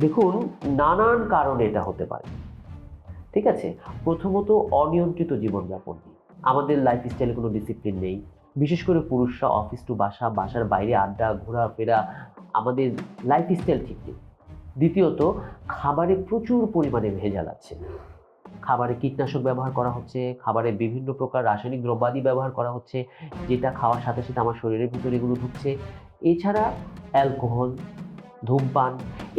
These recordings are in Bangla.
দেখুন, নানান কারণে এটা হতে পারে। ঠিক আছে? প্রথমত অনিয়ন্ত্রিত জীবনযাপন আমাদের লাইফস্টাইলে কোনো ডিসিপ্লিন নেই। বিশেষ করে পুরুষরা অফিস টু বাসা, বাসার বাইরে আড্ডা, ঘোরাফেরা, আমাদের লাইফস্টাইল ঠিক নেই। দ্বিতীয়ত, খাবারে প্রচুর পরিমাণে ভেজাল আছে। খাবারে কীটনাশক ব্যবহার করা হচ্ছে, খাবারে বিভিন্ন প্রকার রাসায়নিক দ্রব্যাদি ব্যবহার করা হচ্ছে, যেটা খাওয়ার সাথে সাথে আমার শরীরের ভিতরে এগুলো ঢুকছে। এছাড়া অ্যালকোহল ধূমপান,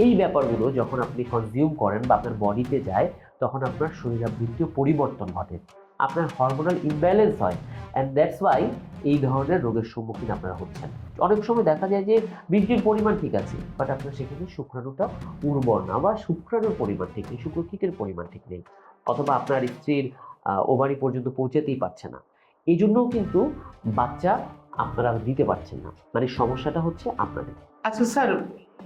এই ব্যাপারগুলো যখন আপনি কনজিউম করেন বা আপনার বডিতে যায়, তখন আপনার শরীরাবৃত্তীয় পরিবর্তন ঘটে। আপনার হরমোনাল ইমব্যালেন্স হয় অ্যান্ড দ্যাটস ওয়াই এই ধরনের রোগের সম্মুখীন আপনারা হচ্ছেন। অনেক সময় দেখা যায় যে বীর্যের পরিমাণ ঠিক আছে বাট আপনার সেখানে শুক্রাণুটা উর্বর না বা শুক্রাণুর পরিমাণ ঠিক নেই শুক্রকীটের পরিমাণ ঠিক নেই অথবা আপনার স্ত্রীর ওভারি পর্যন্ত পৌঁছাতেই পারছে না। এই জন্যও কিন্তু বাচ্চা আপনারা দিতে পারছেন না। মানে সমস্যাটা হচ্ছে আপনাদের। আচ্ছা স্যার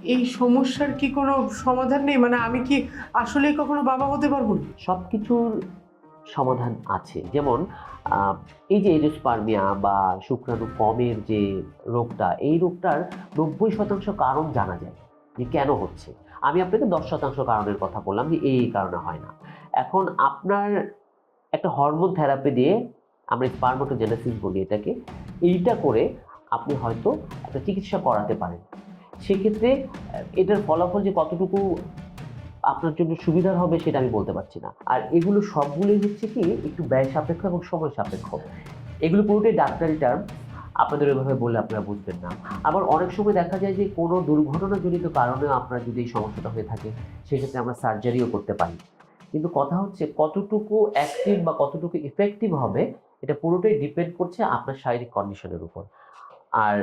এই সমস্যার কি কোনো সমাধান নেই? মানে আমি কি আসলে কখনো বাবা হতে পারব না? সব কিছুর সমাধান আছে। যেমন এই যে এজোস্পার্মিয়া বা শুক্রাণু কমের যে রোগটা, এই রোগটার নব্বই শতাংশ কারণ জানা যায় যে কেন হচ্ছে। আমি আপনাকে দশ শতাংশ কারণের কথা বললাম যে এই কারণে হয় না। এখন আপনার একটা হরমোন থেরাপি দিয়ে আমরা স্পার্মোটোজেনেসিস বলি এটাকে, এইটা করে আপনি হয়তো একটা চিকিৎসা করাতে পারেন। সেক্ষেত্রে, এটার ফলাফল যে কতটুকু আপনার জন্য সুবিধার হবে সেটা আমি বলতে পারছি না। আর এগুলো সবগুলোই হচ্ছে কি, একটু ব্যয় সাপেক্ষ এবং সময় সাপেক্ষ। এগুলো পুরোটাই ডাক্তারি টার্ম আপনাদের ওইভাবে বললে আপনারা বুঝবেন না। আবার অনেক সময় দেখা যায় যে কোনো দুর্ঘটনাজনিত কারণে আপনার যদি এই সমস্যাটা হয়ে থাকে, সেক্ষেত্রে আমরা সার্জারিও করতে পারি। কিন্তু কথা হচ্ছে কতটুকু অ্যাক্টিভ বা কতটুকু ইফেক্টিভ হবে, এটা পুরোটাই ডিপেন্ড করছে আপনার শারীরিক কন্ডিশনের উপর। আর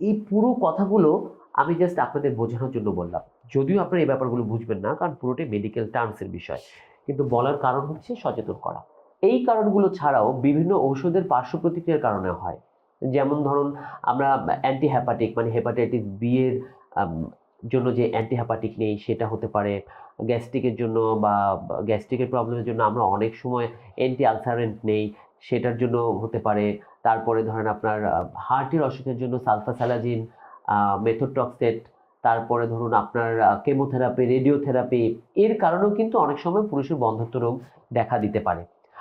এই পুরো কথাগুলো আমি জাস্ট আপনাদের বোঝানোর জন্য বললাম। যদিও আপনারা এই ব্যাপারগুলো বুঝবেন না, কারণ পুরোটাই মেডিকেল টার্মসের বিষয়। কিন্তু বলার কারণ হচ্ছে সচেতন করা। এই কারণগুলো ছাড়াও বিভিন্ন ঔষধের পার্শ্ব প্রতিক্রিয়ার কারণে হয়। যেমন ধরুন, আমরা অ্যান্টি হ্যাপাটিক মানে হেপাটাইটিস বি এর জন্য যে অ্যান্টি হ্যাপাটিক নেই, সেটা হতে পারে। গ্যাস্ট্রিকের জন্য বা গ্যাস্ট্রিকের প্রবলেমের জন্য আমরা অনেক সময় অ্যান্টি আলসারেন্ট নেই, সেটার জন্য হতে পারে। তারপরে ধরেন আপনার হার্টের অসুখের জন্য সালফাসালাজিন মেথোটক্সেট তারপরে ধরুন আপনার কেমোথেরাপি রেডিওথেরাপি এর কারণেও কিন্তু অনেক সময় পুরুষের বন্ধত্ব রোগ দেখা দিতে পারে।